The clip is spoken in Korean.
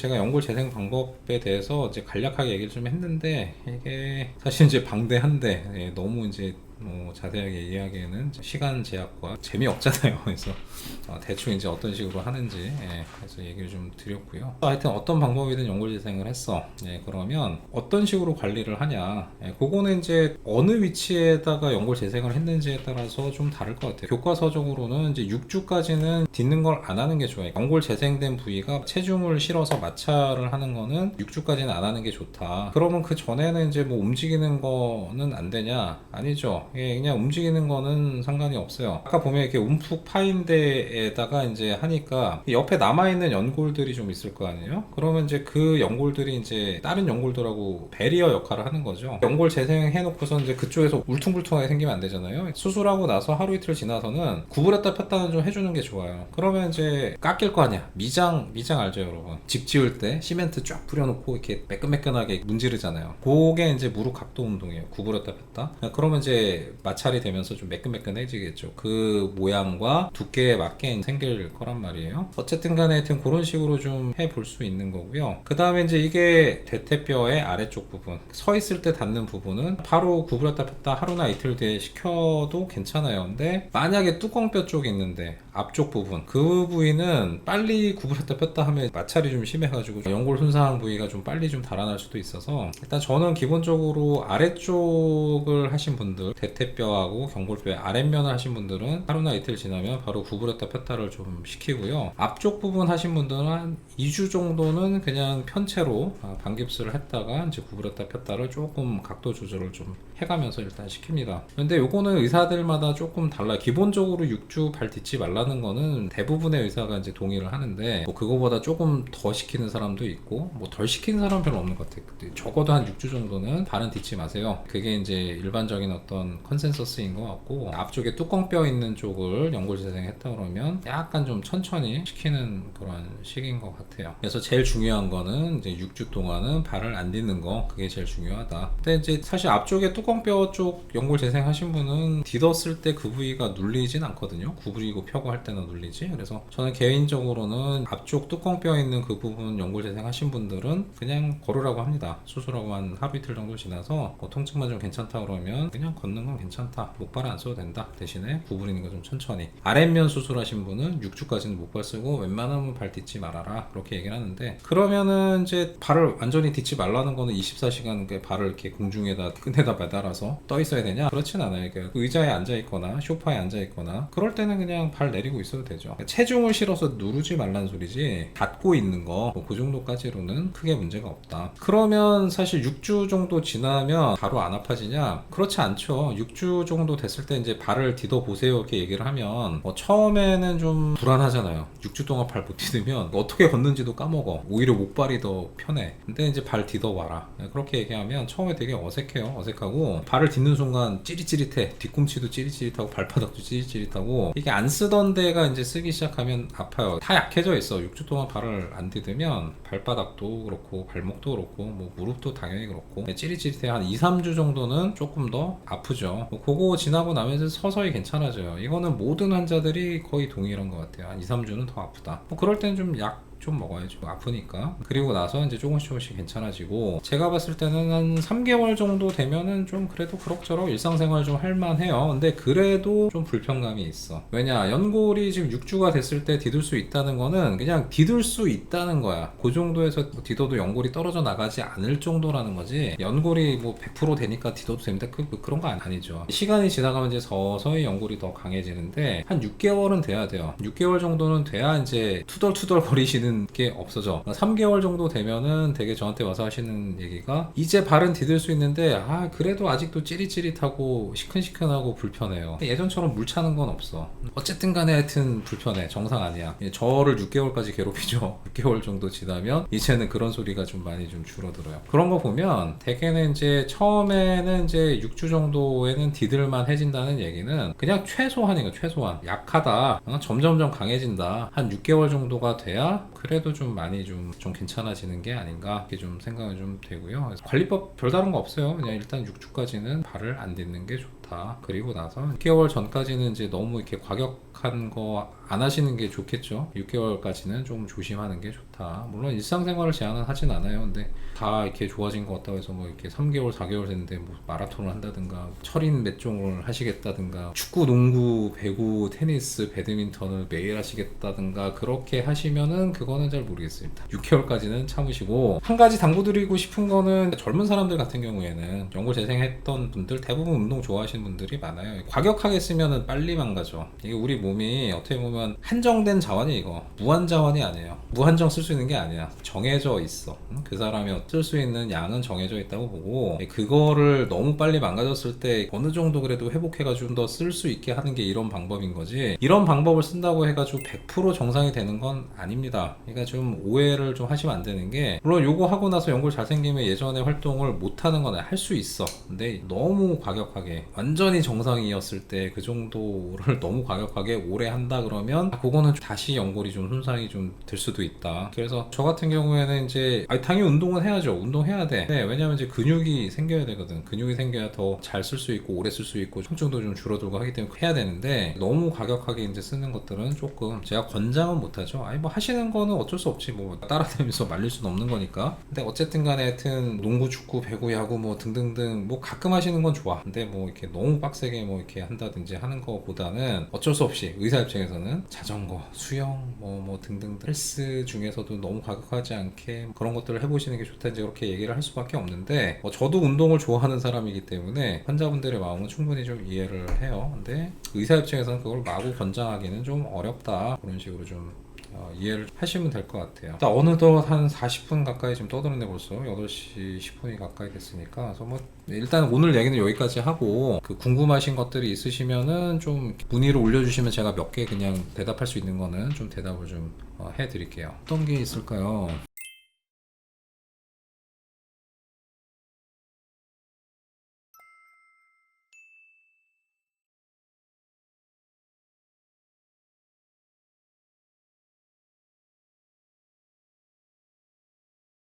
제가 연골 재생 방법에 대해서 이제 간략하게 얘기를 좀 했는데 이게 사실 이제 방대한데 예, 너무 이제 뭐 자세하게 얘기하기에는 시간 제약과 재미없잖아요. 그래서 어, 대충 이제 어떤 식으로 하는지 예, 그래서 얘기를 좀 드렸고요. 하여튼 어떤 방법이든 연골 재생을 했어. 예, 그러면 어떤 식으로 관리를 하냐? 예, 그거는 이제 어느 위치에다가 연골 재생을 했는지에 따라서 좀 다를 것 같아요. 교과서적으로는 이제 6주까지는 딛는 걸 안 하는 게 좋아요. 연골 재생된 부위가 체중을 실어서 마찰을 하는 거는 6주까지는 안 하는 게 좋다. 그러면 그 전에는 이제 뭐 움직이는 거는 안 되냐? 아니죠. 예, 그냥 움직이는 거는 상관이 없어요. 아까 보면 이렇게 움푹 파인 데에다가 이제 하니까 옆에 남아있는 연골들이 좀 있을 거 아니에요? 그러면 이제 그 연골들이 이제 다른 연골들하고 베리어 역할을 하는 거죠. 연골 재생해놓고서 이제 그쪽에서 울퉁불퉁하게 생기면 안 되잖아요. 수술하고 나서 하루 이틀 지나서는 구부렸다 폈다는 좀 해주는 게 좋아요. 그러면 이제 깎일 거 아니야. 미장, 미장 알죠, 여러분? 집 지을 때 시멘트 쫙 뿌려놓고 이렇게 매끈매끈하게 문지르잖아요. 그게 이제 무릎 각도 운동이에요. 구부렸다 폈다. 그러면 이제 마찰이 되면서 좀 매끈매끈해지겠죠. 그 모양과 두께에 맞게 생길 거란 말이에요. 어쨌든 간에 하여튼 그런 식으로 좀 해볼 수 있는 거고요. 그 다음에 이제 이게 대퇴뼈의 아래쪽 부분, 서 있을 때 닿는 부분은 바로 구부렸다 폈다 하루나 이틀 뒤에 시켜도 괜찮아요. 근데 만약에 뚜껑뼈 쪽이 있는데 앞쪽 부분, 그 부위는 빨리 구부렸다 폈다 하면 마찰이 좀 심해가지고 연골 손상한 부위가 좀 빨리 좀 달아날 수도 있어서 일단 저는 기본적으로 아래쪽을 하신 분들, 대퇴뼈하고 경골뼈의 아랫면을 하신 분들은 하루나 이틀 지나면 바로 구부렸다 폈다를 좀 시키고요. 앞쪽 부분 하신 분들은 한 2주 정도는 그냥 편체로 아, 반깁스를 했다가 이제 구부렸다 폈다를 조금 각도 조절을 좀 해가면서 일단 시킵니다. 근데 요거는 의사들마다 조금 달라요. 기본적으로 6주 발 딛지 말라는 거는 대부분의 의사가 이제 동의를 하는데 뭐 그거보다 조금 더 시키는 사람도 있고 뭐 덜 시키는 사람 은 별로 없는 것 같아요. 적어도 한 6주 정도는 발은 딛지 마세요. 그게 이제 일반적인 어떤 컨센서스인 것 같고 앞쪽에 뚜껑뼈 있는 쪽을 연골 재생했다 그러면 약간 좀 천천히 시키는 그런 식인 것 같아요. 그래서 제일 중요한 거는 이제 6주 동안은 발을 안 딛는 거 그게 제일 중요하다. 근데 이제 사실 앞쪽에 뚜껑 뼈 쪽 연골 재생하신 분은 딛었을 때 그 부위가 눌리진 않거든요. 구부리고 펴고 할 때는 눌리지. 그래서 저는 개인적으로는 앞쪽 뚜껑뼈 있는 그 부분 연골 재생하신 분들은 그냥 걸으라고 합니다. 수술하고 한 하루 이틀 정도 지나서 뭐 통증만 좀 괜찮다 그러면 그냥 걷는 건 괜찮다. 목발 안 써도 된다. 대신에 구부리는 거 좀 천천히. 아랫면 수술하신 분은 6주까지는 목발 쓰고 웬만하면 발 딛지 말아라. 그렇게 얘기를 하는데 그러면은 이제 발을 완전히 딛지 말라는 거는 24시간 그 발을 이렇게 공중에다 끈에다 매 달아서 떠 있어야 되냐? 그렇진 않아요. 그러니까 의자에 앉아 있거나 소파에 앉아 있거나 그럴 때는 그냥 발 내리고 있어도 되죠. 체중을 실어서 누르지 말라는 소리지 닫고 있는 거그 정도까지로는 크게 문제가 없다. 그러면 사실 6주 정도 지나면 바로 안 아파지냐? 그렇지 않죠. 6주 정도 됐을 때 이제 발을 디뎌 보세요 이렇게 얘기를 하면 뭐 처음에는 좀 불안하잖아요. 6주 동안 발 못 디디면 어떻게 걷는지도 까먹어. 오히려 목발이 더 편해. 근데 이제 발 디뎌 봐라. 그렇게 얘기하면 처음에 되게 어색해요. 어색하 고 발을 딛는 순간 찌릿찌릿해. 뒤꿈치도 찌릿찌릿하고 발바닥도 찌릿찌릿하고 이게 안 쓰던 데가 이제 쓰기 시작하면 아파요. 다 약해져 있어. 6주 동안 발을 안 디디면 발바닥도 그렇고 발목도 그렇고 뭐 무릎도 당연히 그렇고 찌릿찌릿해 한 2, 3주 정도는 조금 더 아프죠. 뭐 그거 지나고 나면 서서히 괜찮아져요. 이거는 모든 환자들이 거의 동일한 것 같아요. 한 2, 3주는 더 아프다. 뭐 그럴 때는 좀약 좀 먹어야죠. 아프니까. 그리고 나서 이제 조금씩 조금씩 괜찮아지고 제가 봤을 때는 한 3개월 정도 되면은 좀 그래도 그럭저럭 일상생활 좀 할만해요. 근데 그래도 좀 불편감이 있어. 왜냐 연골이 지금 6주가 됐을 때 디딜 수 있다는 거는 그냥 디딜 수 있다는 거야. 그 정도에서 디뎌도 연골이 떨어져 나가지 않을 정도라는 거지. 연골이 뭐 100% 되니까 디뎌도 됩니다. 그, 그런 거 아니죠. 시간이 지나가면 이제 서서히 연골이 더 강해지는데 한 6개월은 돼야 돼요. 6개월 정도는 돼야 이제 투덜투덜 거리시는 게 없어져. 3개월 정도 되면은 되게 저한테 와서 하시는 얘기가 이제 발은 디딜 수 있는데 아 그래도 아직도 찌릿찌릿하고 시큰시큰하고 불편해요. 예전처럼 물 차는 건 없어. 어쨌든 간에 하여튼 불편해. 정상 아니야. 예, 저를 6개월까지 괴롭히죠. 6개월 정도 지나면 이제는 그런 소리가 좀 많이 좀 줄어들어요. 그런 거 보면 대개는 이제 처음에는 이제 6주 정도에는 디들만 해진다는 얘기는 그냥 최소한이에요. 최소한. 약하다. 어, 점점점 강해진다. 한 6개월 정도가 돼야 그래도 좀 많이 좀, 좀 괜찮아지는 게 아닌가 이렇게 좀 생각이 좀 되고요. 관리법 별다른 거 없어요. 그냥 일단 6주까지는 발을 안 딛는 게. 좋다. 그리고 나서 6개월 전까지는 이제 너무 이렇게 과격한 거 안 하시는 게 좋겠죠. 6개월까지는 좀 조심하는 게 좋다. 물론 일상생활을 제한은 하진 않아요. 근데 다 이렇게 좋아진 것 같다고 해서 뭐 이렇게 3개월, 4개월 됐는데 뭐 마라톤을 한다든가 철인 몇 종을 하시겠다든가 축구, 농구, 배구, 테니스, 배드민턴을 매일 하시겠다든가 그렇게 하시면은 그 거는 잘 모르겠습니다. 6개월까지는 참으시고 한 가지 당부드리고 싶은 거는 젊은 사람들 같은 경우에는 연골 재생했던 분들 대부분 운동 좋아하시는 분들이 많아요. 과격하게 쓰면은 빨리 망가져. 이게 우리 몸이 어떻게 보면 한정된 자원이 이거 무한 자원이 아니에요. 무한정 쓸 수 있는 게 아니야. 정해져 있어. 응? 그 사람이 쓸 수 있는 양은 정해져 있다고 보고 그거를 너무 빨리 망가졌을 때 어느 정도 그래도 회복해가지고 좀 더 쓸 수 있게 하는 게 이런 방법인 거지. 이런 방법을 쓴다고 해가지고 100% 정상이 되는 건 아닙니다. 그러니까 좀 오해를 좀 하시면 안 되는 게 물론 요거 하고 나서 연골 잘생기면 예전에 활동을 못 하는 건 할 수 있어. 근데 너무 과격하게 완전히 정상이었을 때 그 정도를 너무 과격하게 오래 한다 그러면 아, 그거는 다시 연골이 좀 손상이 좀 될 수도 있다. 그래서 저 같은 경우에는 이제 아니, 당연히 운동은 해야죠. 운동해야 돼. 네, 왜냐면 이제 근육이 생겨야 되거든. 근육이 생겨야 더 잘 쓸 수 있고 오래 쓸 수 있고 통증도 좀 줄어들고 하기 때문에 해야 되는데 너무 과격하게 이제 쓰는 것들은 조금 제가 권장은 못하죠. 아니 뭐 하시는 거는 어쩔 수 없지 뭐 따라다니면서 말릴 수는 없는 거니까. 근데 어쨌든 간에 하여튼 농구, 축구, 배구, 야구 뭐 등등등 뭐 가끔 하시는 건 좋아. 근데 뭐 이렇게 너무 빡세게 뭐 이렇게 한다든지 하는 거보다는 어쩔 수 없이 의사 입장에서는 자전거, 수영 뭐뭐 등등 헬스 중에서도 너무 과격하지 않게 그런 것들을 해보시는 게 좋다 이제 그렇게 얘기를 할 수밖에 없는데 어, 저도 운동을 좋아하는 사람이기 때문에 환자분들의 마음은 충분히 좀 이해를 해요. 근데 의사 입장에서는 그걸 마구 권장하기는 좀 어렵다 그런 식으로 좀 어, 이해를 하시면 될 것 같아요. 자, 어느덧 한 40분 가까이 지금 떠드는데 벌써 8시 10분이 가까이 됐으니까. 그래서 뭐, 일단 오늘 얘기는 여기까지 하고, 그 궁금하신 것들이 있으시면은 좀 문의를 올려주시면 제가 몇 개 그냥 대답할 수 있는 거는 좀 대답을 좀 어, 해드릴게요. 어떤 게 있을까요?